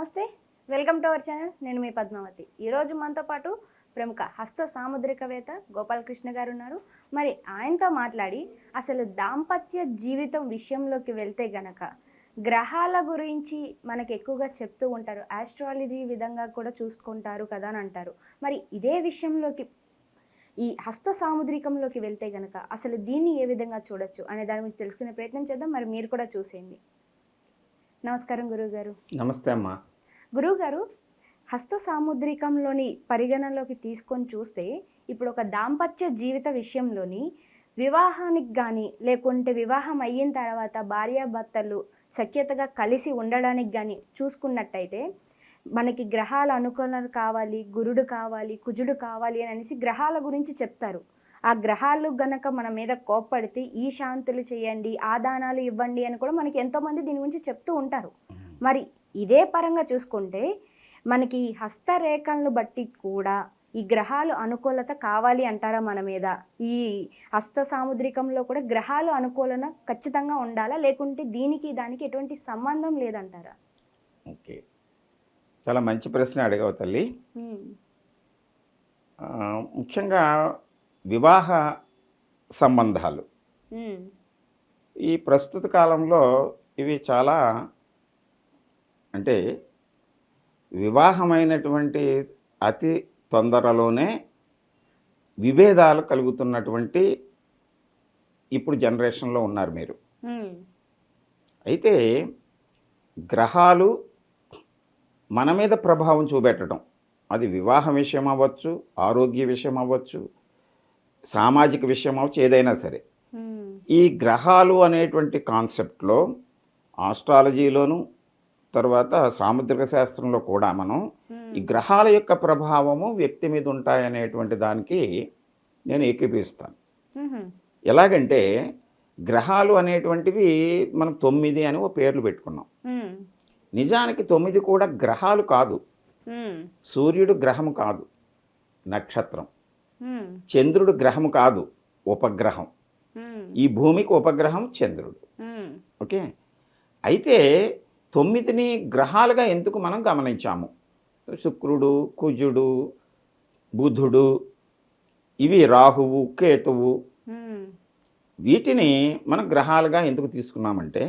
నమస్తే. Welcome to our channel. నేను మీ పద్మావతి. ఈరోజు మనతో పాటు ప్రముఖ హస్త సాముద్రికవేత్త గోపాలకృష్ణ గారు ఉన్నారు. మరి ఆయనతో మాట్లాడి అసలు దాంపత్య జీవితం విషయంలోకి వెళ్తే గనక గ్రహాల గురించి మనకి ఎక్కువగా చెప్తూ ఉంటారు. ఆస్ట్రాలజీ విధంగా కూడా చూసుకుంటారు కదా అని అంటారు. మరి ఇదే విషయంలోకి ఈ హస్త సాముద్రికంలోకి వెళ్తే గనక అసలు దీన్ని ఏ విధంగా చూడొచ్చు అనే దాని గురించి తెలుసుకునే ప్రయత్నం చేద్దాం. మరి మీరు కూడా చూసేయండి. నమస్కారం గురువు గారు నమస్తే అమ్మా. గురువుగారు హస్త సాముద్రికంలోని పరిగణనలోకి తీసుకొని చూస్తే ఇప్పుడు ఒక దాంపత్య జీవిత విషయంలోని వివాహానికి కానీ లేకుంటే వివాహం అయిన తర్వాత భార్యాభర్తలు సఖ్యతగా కలిసి ఉండడానికి కానీ చూసుకున్నట్టయితే మనకి గ్రహాల అనుకూలత కావాలి గురుడు కావాలి కుజుడు కావాలి అని అనేసి గ్రహాల గురించి చెప్తారు. ఆ గ్రహాలు గనక మన మీద కోప్పడితే ఈ శాంతులు చేయండి ఆ దానాలు ఇవ్వండి అని కూడా మనకి ఎంతోమంది దీని గురించి చెప్తూ ఉంటారు. మరి ఇదే పరంగా చూసుకుంటే మనకి హస్తరేఖలను బట్టి కూడా ఈ గ్రహాలు అనుకూలత కావాలి అంటారా మన మీద? ఈ హస్త సాముద్రికంలో కూడా గ్రహాలు అనుకూలన ఖచ్చితంగా ఉండాలా? లేకుంటే దీనికి దానికి ఎటువంటి సంబంధం లేదంటారా? ఓకే. చాలా మంచి ప్రశ్న అడిగావు తల్లి. ముఖ్యంగా వివాహ సంబంధాలు. ఈ ప్రస్తుత కాలంలో ఇవి చాలా అంటే వివాహమైనటువంటి అతి తొందరలోనే విభేదాలు కలుగుతున్నటువంటి ఇప్పుడు జనరేషన్లో ఉన్నారు మీరు. అయితే గ్రహాలు మన మీద ప్రభావం చూపెట్టడం. అది వివాహ విషయం అవ్వచ్చు ఆరోగ్య విషయం అవ్వచ్చు సామాజిక విషయం అవ్వచ్చు ఏదైనా సరే. ఈ గ్రహాలు అనేటువంటి కాన్సెప్ట్లో ఆస్ట్రాలజీలోను తర్వాత సాముద్రిక శాస్త్రంలో కూడా మనం ఈ గ్రహాల యొక్క ప్రభావము వ్యక్తి మీద ఉంటాయనేటువంటి దానికి నేను ఏకీపిస్తాను ఎలాగంటే గ్రహాలు అనేటువంటివి మనం తొమ్మిది అని ఓ పేర్లు పెట్టుకున్నాం. నిజానికి తొమ్మిది కూడా గ్రహాలు కాదు. సూర్యుడు గ్రహము కాదు. నక్షత్రం. చంద్రుడు గ్రహము కాదు. ఉపగ్రహం. ఈ భూమికి ఉపగ్రహం చంద్రుడు. ఓకే? అయితే తొమ్మిదిని గ్రహాలుగా ఎందుకు మనం గమనించాము? శుక్రుడు కుజుడు బుధుడు ఇవి రాహువు కేతువు. వీటిని మనం గ్రహాలుగా ఎందుకు తీసుకున్నామంటే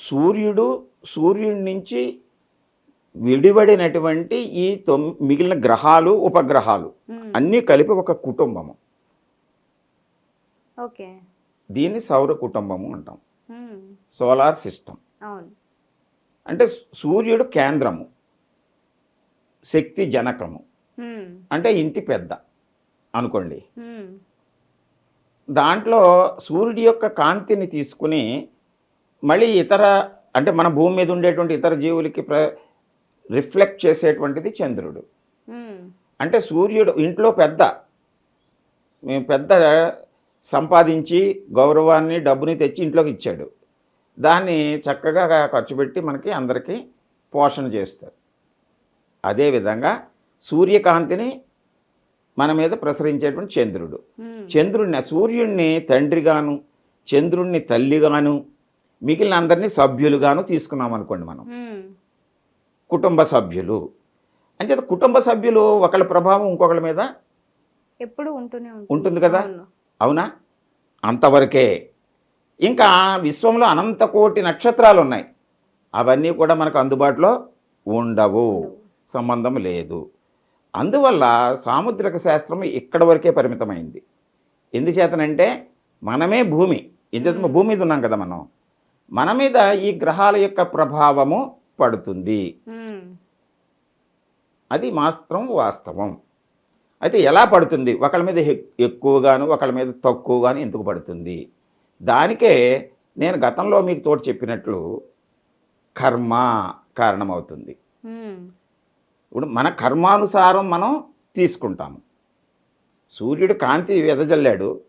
సూర్యుడు సూర్యుడి నుంచి విడివడినటువంటి ఈ తొమ్ మిగిలిన గ్రహాలు ఉపగ్రహాలు అన్నీ కలిపి ఒక కుటుంబము. ఓకే. దీన్ని సౌర కుటుంబము అంటాం. Solar system. అంటే సూర్యుడు కేంద్రము. శక్తి జనకము. అంటే ఇంటి పెద్ద. అనుకోండి. దాంట్లో సూర్యుడి యొక్క కాంతిని తీసుకుని మళ్ళీ ఇతర అంటే మన భూమి మీద ఉండేటువంటి ఇతర జీవులకి ప్ర రిఫ్లెక్ట్ చేసేటువంటిది చంద్రుడు. అంటే సూర్యుడు ఇంట్లో పెద్ద. మేము పెద్ద సంపాదించి గౌరవాన్ని డబ్బుని తెచ్చి ఇంట్లోకి ఇచ్చాడు. దాన్ని చక్కగా ఖర్చు పెట్టి మనకి అందరికీ పోషణ చేస్తారు. అదేవిధంగా సూర్యకాంతిని మన మీద ప్రసరించేటువంటి చంద్రుడు. చంద్రుడిని సూర్యుడిని తండ్రిగాను చంద్రుడిని తల్లిగాను మిగిలిన అందరినీ సభ్యులుగాను తీసుకున్నాం అనుకోండి మనం. కుటుంబ సభ్యులు. అంచేత కుటుంబ సభ్యులు ఒకళ్ళ ప్రభావం ఇంకొకళ్ళ మీద ఎప్పుడు ఉంటుంది. కదా? అవును. అంతవరకే. ఇంకా విశ్వంలో అనంత కోటి నక్షత్రాలు ఉన్నాయి అవన్నీ కూడా మనకు అందుబాటులో ఉండవు. సంబంధం లేదు. అందువల్ల సాముద్రిక శాస్త్రం ఇక్కడ వరకే పరిమితమైంది. ఎందుచేతనంటే మనమే భూమి. ఎందుకంటే భూమి మీద ఉన్నాం కదా మనం. మన మీద ఈ గ్రహాల యొక్క ప్రభావము పడుతుంది. అది మాత్రం వాస్తవం. అయితే ఎలా పడుతుంది? ఒకళ్ళ మీద ఎక్- ఎక్కువగాను ఒకళ్ళ మీద తక్కువగాను ఎందుకు పడుతుంది? దానికే నేను గతంలో మీకు తోటి చెప్పినట్లు కర్మ కారణమవుతుంది. ఇప్పుడు మన కర్మానుసారం మనం తీసుకుంటాము. సూర్యుడు కాంతి వెదజల్లాడు.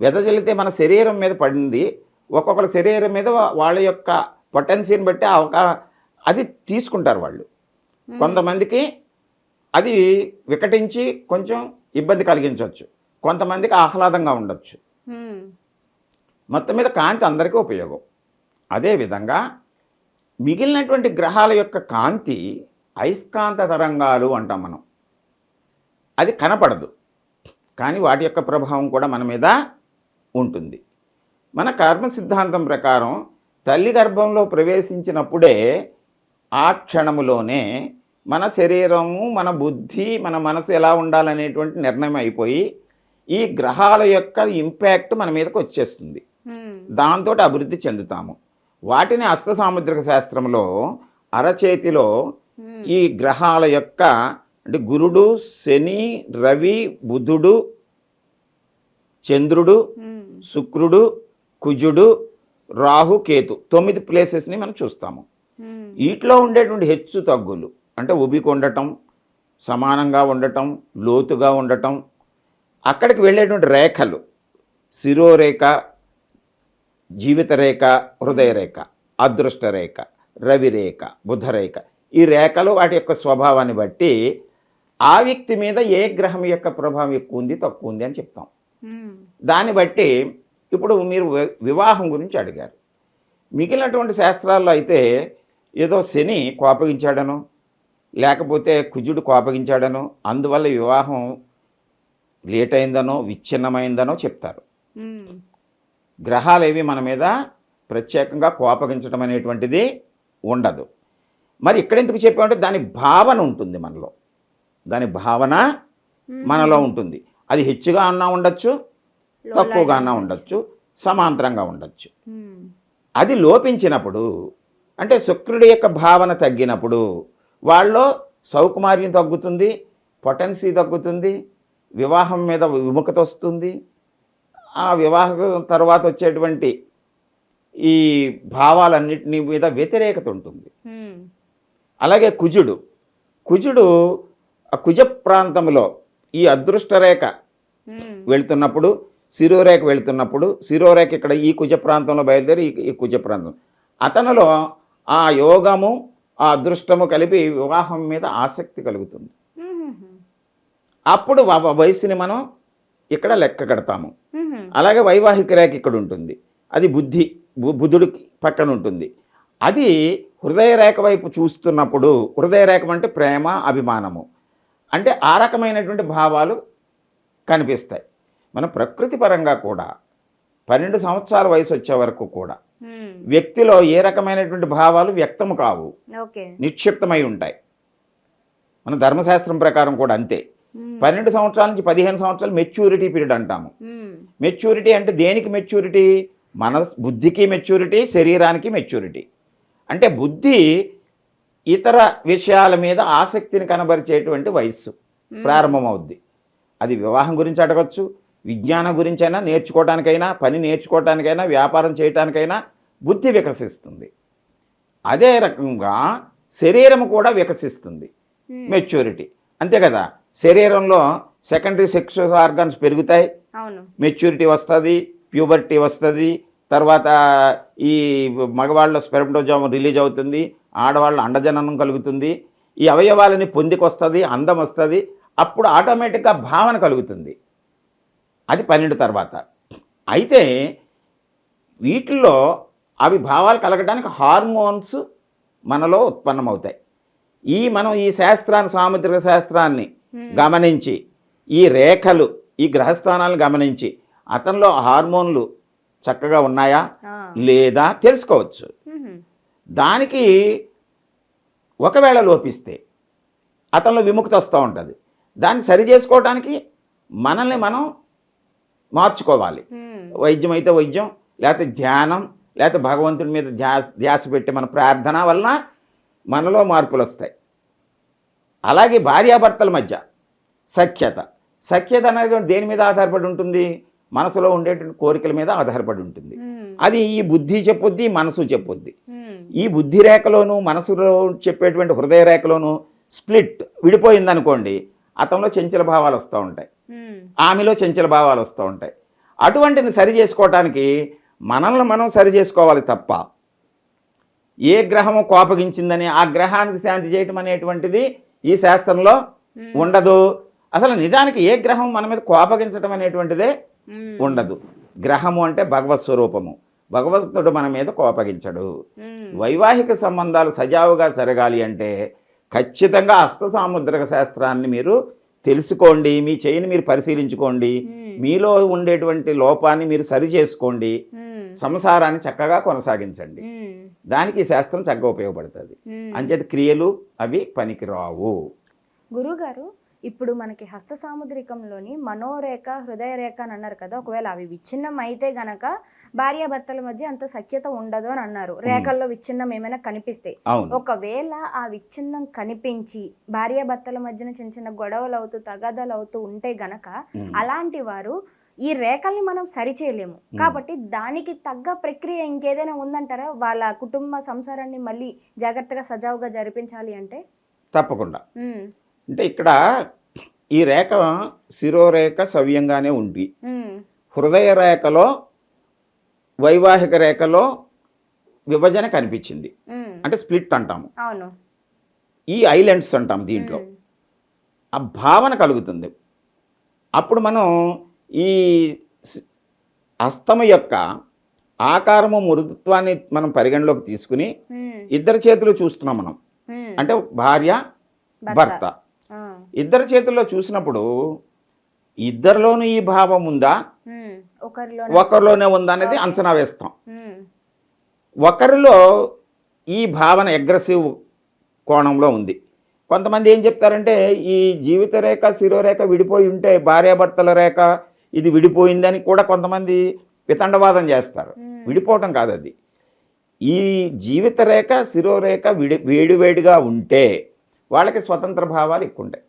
వెదజల్లితే మన శరీరం మీద పడింది. ఒక్కొక్కరి శరీరం మీద వాళ్ళ యొక్క పొటెన్సీని బట్టి అది తీసుకుంటారు వాళ్ళు. కొంతమందికి అది వికటించి కొంచెం ఇబ్బంది కలిగించవచ్చు. కొంతమందికి ఆహ్లాదంగా ఉండొచ్చు. మొత్తం మీద కాంతి అందరికీ ఉపయోగం. అదేవిధంగా మిగిలినటువంటి గ్రహాల యొక్క కాంతి అయస్కాంత తరంగాలు అంటాం మనం. అది కనపడదు. కానీ వాటి యొక్క ప్రభావం కూడా మన మీద ఉంటుంది. మన కర్మ సిద్ధాంతం ప్రకారం తల్లి గర్భంలో ప్రవేశించినప్పుడే ఆ క్షణములోనే మన శరీరము మన బుద్ధి మన మనసు ఎలా ఉండాలనేటువంటి నిర్ణయం అయిపోయి ఈ గ్రహాల యొక్క ఇంపాక్ట్ మన మీదకి వచ్చేస్తుంది. దాంతో అభివృద్ధి చెందుతాము వాటిని హస్త సాముద్రిక శాస్త్రంలో అరచేతిలో. ఈ గ్రహాల యొక్క అంటే గురుడు శని రవి బుధుడు చంద్రుడు. శుక్రుడు కుజుడు రాహు కేతు తొమ్మిది ప్లేసెస్ని మనం చూస్తాము. వీటిలో ఉండేటువంటి హెచ్చు తగ్గులు అంటే ఉబికి ఉండటం సమానంగా ఉండటం లోతుగా ఉండటం. అక్కడికి వెళ్ళేటువంటి రేఖలు శిరోరేఖ జీవిత రేఖ హృదయ రేఖ అదృష్ట రేఖ రవిరేఖ బుధరేఖ. ఈ రేఖలు వాటి యొక్క స్వభావాన్ని బట్టి ఆ వ్యక్తి మీద ఏ గ్రహం యొక్క ప్రభావం ఎక్కువ ఉంది తక్కువ ఉంది అని చెప్తాం. దాన్ని బట్టి ఇప్పుడు మీరు వివాహం గురించి అడిగారు. మిగిలినటువంటి శాస్త్రాల్లో అయితే ఏదో శని కోపగించాడనో లేకపోతే కుజుడు కోపగించాడనో అందువల్ల వివాహం లేట్ అయిందనో విచ్ఛిన్నమైందనో చెప్తారు. గ్రహాలు ఏవి మన మీద ప్రత్యేకంగా కోపగించడం అనేటువంటిది ఉండదు. మరి ఇక్కడ ఎందుకు చెప్పామంటే దాని భావన ఉంటుంది మనలో. దాని భావన మనలో ఉంటుంది. అది హెచ్చుగా అన్నా ఉండొచ్చు తక్కువగా అన్నా ఉండొచ్చు. సమాంతరంగా ఉండొచ్చు. అది లోపించినప్పుడు అంటే శుక్రుడి యొక్క భావన తగ్గినప్పుడు వాళ్ళలో సౌకుమార్యం తగ్గుతుంది పొటెన్సీ తగ్గుతుంది వివాహం మీద విముఖత వస్తుంది ఆ వివాహం తర్వాత వచ్చేటువంటి ఈ భావాలన్నిటిని మీద వ్యతిరేకత ఉంటుంది. అలాగే కుజుడు కుజుడు ఆ కుజ ప్రాంతంలో ఈ అదృష్ట రేఖ మ్మ్. వెళ్తున్నప్పుడు శిరోరేఖ వెళ్తున్నప్పుడు శిరోరేఖ ఇక్కడ ఈ కుజ ప్రాంతంలో బయలుదేరి ఈ కుజ ప్రాంతం అతనిలో ఆ యోగము ఆ అదృష్టము కలిపి వివాహం మీద ఆసక్తి కలుగుతుంది. అప్పుడు వయసుని మనం ఇక్కడ లెక్క కడతాము. అలాగే వైవాహిక రేఖ ఇక్కడ ఉంటుంది అది బుద్ధి బుధుడికి పక్కన ఉంటుంది అది హృదయ రేఖ వైపు చూస్తున్నప్పుడు హృదయ రేఖ అంటే ప్రేమ అభిమానము అంటే ఆ రకమైనటువంటి భావాలు కనిపిస్తాయి మన ప్రకృతి పరంగా కూడా పన్నెండు సంవత్సరాల వయసు వచ్చే వరకు కూడా. వ్యక్తిలో ఏ రకమైనటువంటి భావాలు వ్యక్తము కావు. నిక్షిప్తమై ఉంటాయి. మన ధర్మశాస్త్రం ప్రకారం కూడా అంతే. మ్మ్. పన్నెండు సంవత్సరాల నుంచి పదిహేను సంవత్సరాలు మెచ్యూరిటీ పీరియడ్ అంటాము. మ్మ్. మెచ్యూరిటీ అంటే దేనికి మెచ్యూరిటీ? మన బుద్ధికి మెచ్యూరిటీ శరీరానికి మెచ్యూరిటీ. అంటే బుద్ధి ఇతర విషయాల మీద ఆసక్తిని కనబరిచేటువంటి వయస్సు ప్రారంభమవుద్ది. అది వివాహం గురించి అడగచ్చు విజ్ఞానం గురించైనా నేర్చుకోవడానికైనా పని నేర్చుకోవడానికైనా వ్యాపారం చేయడానికైనా బుద్ధి వికసిస్తుంది. అదే రకంగా శరీరం కూడా వికసిస్తుంది. మెచ్యూరిటీ. అంతే కదా? శరీరంలో సెకండరీ సెక్సువల్ ఆర్గాన్స్ పెరుగుతాయి. మెచ్యూరిటీ వస్తుంది ప్యూబర్టీ వస్తుంది తర్వాత ఈ మగవాళ్ళ స్పెరమ్టోజామ్ రిలీజ్ అవుతుంది ఆడవాళ్ళ అండజననం కలుగుతుంది ఈ అవయవాలని పొందికొస్తుంది అందం వస్తుంది అప్పుడు ఆటోమేటిక్గా భావన కలుగుతుంది. అది పన్నెండు తర్వాత. అయితే వీటిల్లో అవి భావాలు కలగడానికి హార్మోన్స్ మనలో ఉత్పన్నమవుతాయి. ఈ మనం ఈ శాస్త్రాన్ని సాముద్రిక శాస్త్రాన్ని గమనించి ఈ రేఖలు ఈ గ్రహస్థానాలను గమనించి అతనిలో హార్మోన్లు చక్కగా ఉన్నాయా. లేదా? తెలుసుకోవచ్చు. దానికి ఒకవేళ లోపిస్తే అతనిలో విముక్తి వస్తూ ఉంటుంది. దాన్ని సరి చేసుకోవడానికి మనల్ని మనం మార్చుకోవాలి. వైద్యం అయితే వైద్యం లేకపోతే ధ్యానం లేకపోతే భగవంతుడి మీద ధ్యాస ధ్యాస పెట్టి మన ప్రార్థన వలన మనలో మార్పులు వస్తాయి అలాగే భార్యాభర్తల మధ్య సఖ్యత సఖ్యత అనేది దేని మీద ఆధారపడి ఉంటుంది మనసులో ఉండేటువంటి కోరికల మీద ఆధారపడి ఉంటుంది. అది ఈ బుద్ధి చెప్పొద్ది మనసు చెప్పొద్ది. ఈ బుద్ధి రేఖలోను మనసులో చెప్పేటువంటి హృదయ రేఖలోను స్ప్లిట్ విడిపోయిందనుకోండి అతనిలో చంచల భావాలు వస్తూ ఉంటాయి. ఆమెలో చంచల భావాలు వస్తూ ఉంటాయి. అటువంటిని సరి చేసుకోవటానికి మనల్ని మనం సరి చేసుకోవాలి తప్ప ఏ గ్రహము కోపగించిందని ఆ గ్రహానికి శాంతి చేయటం అనేటువంటిది ఈ శాస్త్రంలో ఉండదు. అసలు నిజానికి ఏ గ్రహం మన మీద కోపగించడం అనేటువంటిదే. ఉండదు. గ్రహము అంటే భగవత్ స్వరూపము. భగవంతుడు మన మీద కోపగించడు. వైవాహిక సంబంధాలు సజావుగా జరగాలి అంటే ఖచ్చితంగా హస్త సాముద్రిక శాస్త్రాన్ని మీరు తెలుసుకోండి మీ చేయిని మీరు పరిశీలించుకోండి మీలో ఉండేటువంటి లోపాన్ని మీరు సరి చేసుకోండి సంసారాన్ని చక్కగా కొనసాగించండి. దానికి శాస్త్రం చక్కగా ఉపయోగపడుతుంది. అంచేత క్రియలు అవి పనికిరావు. గురుగారు ఇప్పుడు మనకి హస్త సాముద్రికంలోని మనోరేఖ హృదయ రేఖ అని అన్నారు కదా ఒకవేళ అవి విచ్ఛిన్నం అయితే గనక భార్యాభర్తల మధ్య అంత సఖ్యత ఉండదు అని అన్నారు. రేఖల్లో విచ్ఛిన్నం ఏమైనా కనిపిస్తే. ఒకవేళ ఆ విచ్ఛిన్నం కనిపించి భార్యాభర్తల మధ్యన చిన్న చిన్న గొడవలు అవుతూ తగాదాలు అవుతూ ఉంటే గనక. అలాంటి వారు ఈ రేఖల్ని మనం సరిచేయలేము. కాబట్టి దానికి తగ్గ ప్రక్రియ ఇంకేదైనా ఉందంటారా? వాళ్ళ కుటుంబ సంసారాన్ని మళ్ళీ జాగ్రత్తగా సజావుగా జరిపించాలి అంటే? తప్పకుండా. అంటే ఇక్కడ ఈ రేఖ శిరోరేఖ సవ్యంగానే ఉంది. హృదయ రేఖలో వైవాహిక రేఖలో విభజన కనిపించింది. అంటే స్ప్లిట్ అంటాము. ఈ ఐలాండ్స్ అంటాం దీంట్లో. ఆ భావన కలుగుతుంది. అప్పుడు మనం ఈ హస్తము యొక్క ఆకారము మృదుత్వాన్ని మనం పరిగణలోకి తీసుకుని ఇద్దరు చేతులు చూస్తున్నాం మనం. అంటే భార్య భర్త. ఇద్దరు చేతుల్లో చూసినప్పుడు ఇద్దరిలోనూ ఈ భావం ఉందా? ఒకరిలోనే ఉందా. అనేది అంచనా వేస్తాం. ఒకరిలో ఈ భావన అగ్రెసివ్ కోణంలో ఉంది. కొంతమంది ఏం చెప్తారంటే ఈ జీవిత రేఖ శిరోరేఖ విడిపోయి ఉంటే భార్యాభర్తల రేఖ ఇది విడిపోయిందని కూడా కొంతమంది వితండవాదం చేస్తారు. విడిపోవటం కాదు అది. ఈ జీవిత రేఖ శిరోరేఖ విడి వేడివేడిగా ఉంటే వాళ్ళకి స్వతంత్ర భావాలు ఎక్కువ ఉంటాయి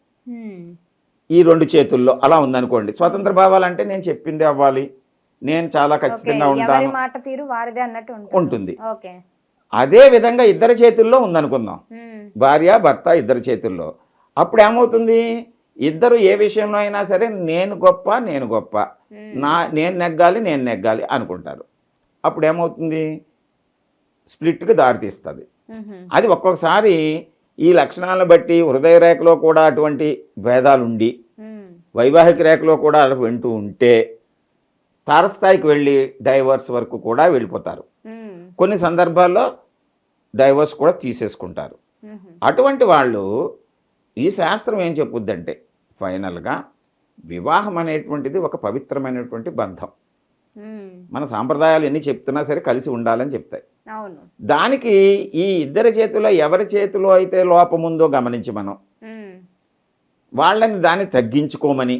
ఈ రెండు చేతుల్లో అలా ఉందనుకోండి. స్వతంత్ర భావాలు అంటే నేను చెప్పింది అవ్వాలి. నేను చాలా ఖచ్చితంగా ఉంటాను. మాట తీరు వారిదే అన్నట్టు ఉంటుంది. అదే విధంగా ఇద్దరి చేతుల్లో ఉందనుకుందాం. భార్య భర్త ఇద్దరి చేతుల్లో. అప్పుడు ఏమవుతుంది? ఇద్దరు ఏ విషయంలో అయినా సరే నేను గొప్ప నేను గొప్ప. నా నేను నెగ్గాలి నేను నెగ్గాలి అనుకుంటారు. అప్పుడు ఏమవుతుంది స్ప్లిట్కి దారితీస్తుంది. అది ఒక్కొక్కసారి ఈ లక్షణాలను బట్టి హృదయ రేఖలో కూడా అటువంటి భేదాలు ఉండి ఉమ్, వైవాహిక రేఖలో కూడా అలా వింటూ ఉంటే తారస్థాయికి వెళ్ళి డైవర్స్ వరకు కూడా వెళ్ళిపోతారు. ఉమ్, కొన్ని సందర్భాల్లో డైవర్స్ కూడా తీసేసుకుంటారు. ఉహు, అటువంటి వాళ్ళు ఈ శాస్త్రం ఏం చెప్పుద్దంటే ఫైనల్గా వివాహం అనేటువంటిది ఒక పవిత్రమైనటువంటి బంధం. మన సాంప్రదాయాలు ఎన్ని చెప్తున్నా సరే కలిసి ఉండాలని చెప్తాయి. దానికి ఈ ఇద్దరి చేతిలో ఎవరి చేతిలో అయితే లోపం ఉందో గమనించి మనం. వాళ్ళని దాన్ని తగ్గించుకోమని.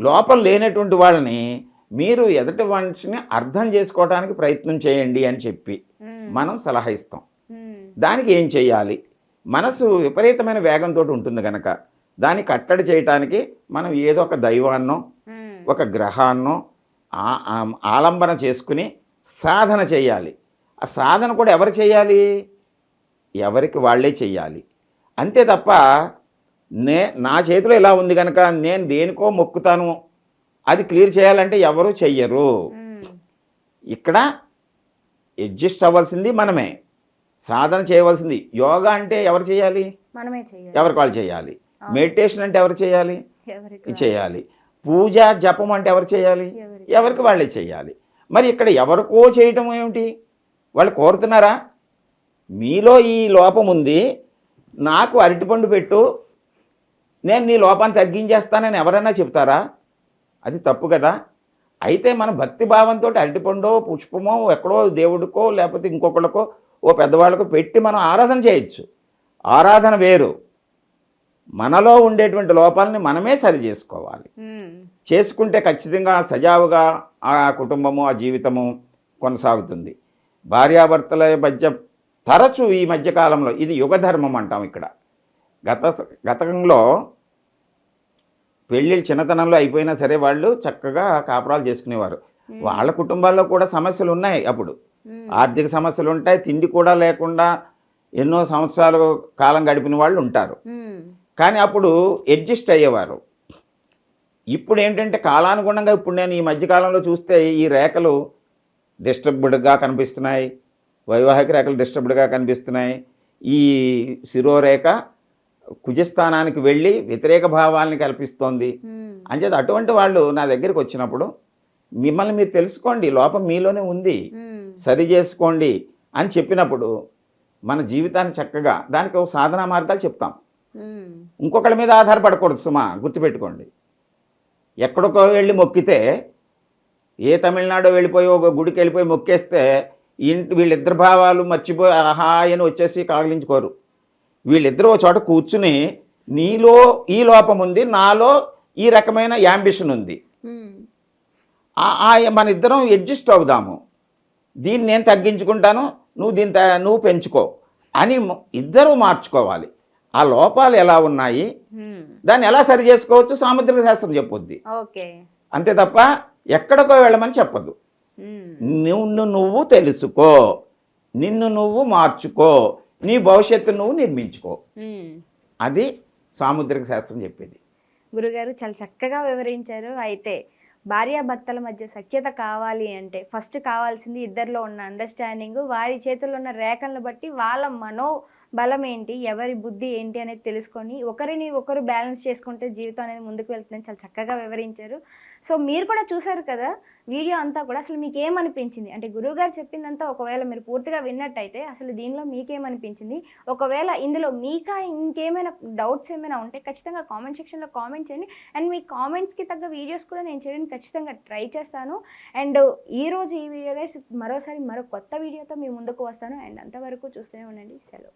లోపం లేనటువంటి వాళ్ళని మీరు ఎదుటి మనిషిని అర్థం చేసుకోవడానికి ప్రయత్నం చేయండి అని చెప్పి మనం సలహా ఇస్తాం. దానికి ఏం చేయాలి? మనసు విపరీతమైన వేగంతో ఉంటుంది కనుక దాన్ని కట్టడి చేయటానికి మనం ఏదో ఒక దైవాన్నో ఒక గ్రహాన్నో ఆలంబన చేసుకుని సాధన చేయాలి. ఆ సాధన కూడా ఎవరు చేయాలి? ఎవరికి వాళ్ళే చెయ్యాలి అంతే తప్ప నే నా చేతిలో ఇలా ఉంది కనుక నేను దేనికో మొక్కుతాను. అది క్లియర్ చేయాలంటే ఎవరు చెయ్యరు. ఇక్కడ అడ్జస్ట్ అవ్వాల్సింది మనమే. సాధన చేయవలసింది. యోగా అంటే ఎవరు చేయాలి? మనమే చెయ్యాలి ఎవరికి వాళ్ళు చేయాలి. మెడిటేషన్ అంటే ఎవరు చేయాలి? చేయాలి. పూజ జపం అంటే ఎవరు చేయాలి? ఎవరికి వాళ్ళే చేయాలి. మరి ఇక్కడ ఎవరికో చేయటం ఏమిటి? వాళ్ళు కోరుతున్నారా? మీలో ఈ లోపం ఉంది. నాకు అరటిపండు పెట్టు. నేను నీ లోపాన్ని తగ్గించేస్తానని ఎవరైనా చెప్తారా? అది తప్పు కదా. అయితే మన భక్తి భావంతో అరటిపండో పుష్పమో ఎక్కడో దేవుడికో లేకపోతే ఇంకొకళ్ళకో ఓ పెద్దవాళ్ళకో పెట్టి మనం ఆరాధన చేయొచ్చు. ఆరాధన వేరు. మనలో ఉండేటువంటి లోపాలని మనమే సరి చేసుకోవాలి. చేసుకుంటే ఖచ్చితంగా సజావుగా ఆ కుటుంబము ఆ జీవితము కొనసాగుతుంది. భార్యాభర్తల మధ్య తరచు ఈ మధ్యకాలంలో ఇది యుగధర్మం అంటాం ఇక్కడ. గత గతంలో పెళ్ళిళ్ళు చిన్నతనంలో అయిపోయినా సరే వాళ్ళు చక్కగా కాపురాలు చేసుకునేవారు. వాళ్ళ కుటుంబాల్లో కూడా సమస్యలు ఉన్నాయి అప్పుడు. ఆర్థిక సమస్యలు ఉంటాయి తిండి కూడా లేకుండా ఎన్నో సంవత్సరాలు కాలం గడిపిన వాళ్ళు ఉంటారు. కానీ అప్పుడు అడ్జస్ట్ అయ్యేవారు. ఇప్పుడు ఏంటంటే కాలానుగుణంగా ఇప్పుడు నేను ఈ మధ్యకాలంలో చూస్తే ఈ రేఖలు డిస్టర్బ్డ్గా కనిపిస్తున్నాయి. వైవాహిక రేఖలు డిస్టర్బ్డ్గా కనిపిస్తున్నాయి. ఈ శిరోరేఖ కుజస్థానానికి వెళ్ళి వ్యతిరేక భావాల్ని కల్పిస్తోంది. అంచేత అటువంటి వాళ్ళు నా దగ్గరికి వచ్చినప్పుడు మిమ్మల్ని మీరు తెలుసుకోండి లోపం మీలోనే ఉంది. సరి చేసుకోండి అని చెప్పినప్పుడు మన జీవితాన్ని చక్కగా దానికి ఒక సాధనా మార్గాలు చెప్తాం. ఇంకొకళ్ళ మీద ఆధారపడకూడదు సుమా గుర్తుపెట్టుకోండి. ఎక్కడికో వెళ్ళి మొక్కితే ఏ తమిళనాడు వెళ్ళిపోయి ఒక గుడికి వెళ్ళిపోయి మొక్కేస్తే ఇంటి వీళ్ళిద్దరు భావాలు మర్చిపోయి ఆహా అని వచ్చేసి కాగిలించుకోరు. వీళ్ళిద్దరూ ఒక చోట కూర్చుని నీలో ఈ లోపం ఉంది నాలో ఈ రకమైన యాంబిషన్ ఉంది. మన ఇద్దరం అడ్జస్ట్ అవుదాము. దీన్ని నేను తగ్గించుకుంటాను నువ్వు దీన్ని త- నువ్వు పెంచుకో అని ఇద్దరూ మార్చుకోవాలి. ఆ లోపాలు ఎలా ఉన్నాయి? దాన్ని ఎలా సరి చేసుకోవచ్చు? సాముద్రిక శాస్త్రం చెప్పొద్ది. ఓకే. అంతే తప్ప ఎక్కడికో వెళ్ళమని చెప్పొద్దు. ఉమ్, నిన్ను నువ్వు తెలుసుకో. నిన్ను నువ్వు మార్చుకో. నీ భవిష్యత్తు నువ్వు నిర్మించుకో. అది సాముద్రిక శాస్త్రం చెప్పేది. గురుగారు చాలా చక్కగా వివరించారు. అయితే భార్యాభర్తల మధ్య సఖ్యత కావాలి అంటే ఫస్ట్ కావాల్సింది ఇద్దరిలో ఉన్న అండర్స్టాండింగ్ వారి చేతుల్లో ఉన్న రేఖలను బట్టి వాళ్ళ మనో బలం ఏంటి ఎవరి బుద్ధి ఏంటి అనేది తెలుసుకొని ఒకరిని ఒకరు బ్యాలెన్స్ చేసుకుంటే జీవితం అనేది ముందుకు వెళ్తుందని చాలా చక్కగా వివరించారు. సో మీరు కూడా చూసారు కదా వీడియో అంతా కూడా అసలు మీకు ఏమనిపించింది అంటే గురువు గారు చెప్పిందంతా ఒకవేళ మీరు పూర్తిగా విన్నట్టయితే అసలు దీనిలో మీకేమనిపించింది? ఒకవేళ ఇందులో మీకా ఇంకేమైనా డౌట్స్ ఏమైనా ఉంటే ఖచ్చితంగా కామెంట్ సెక్షన్లో కామెంట్ చేయండి. అండ్ మీ కామెంట్స్కి తగ్గ వీడియోస్ కూడా నేను చేయడానికి ఖచ్చితంగా ట్రై చేస్తాను. అండ్ ఈరోజు ఈ వీడియో గైస్ మరోసారి మరో కొత్త వీడియోతో మీ ముందుకు వస్తాను. అండ్ అంతవరకు చూస్తూనే ఉండండి. సెలవు.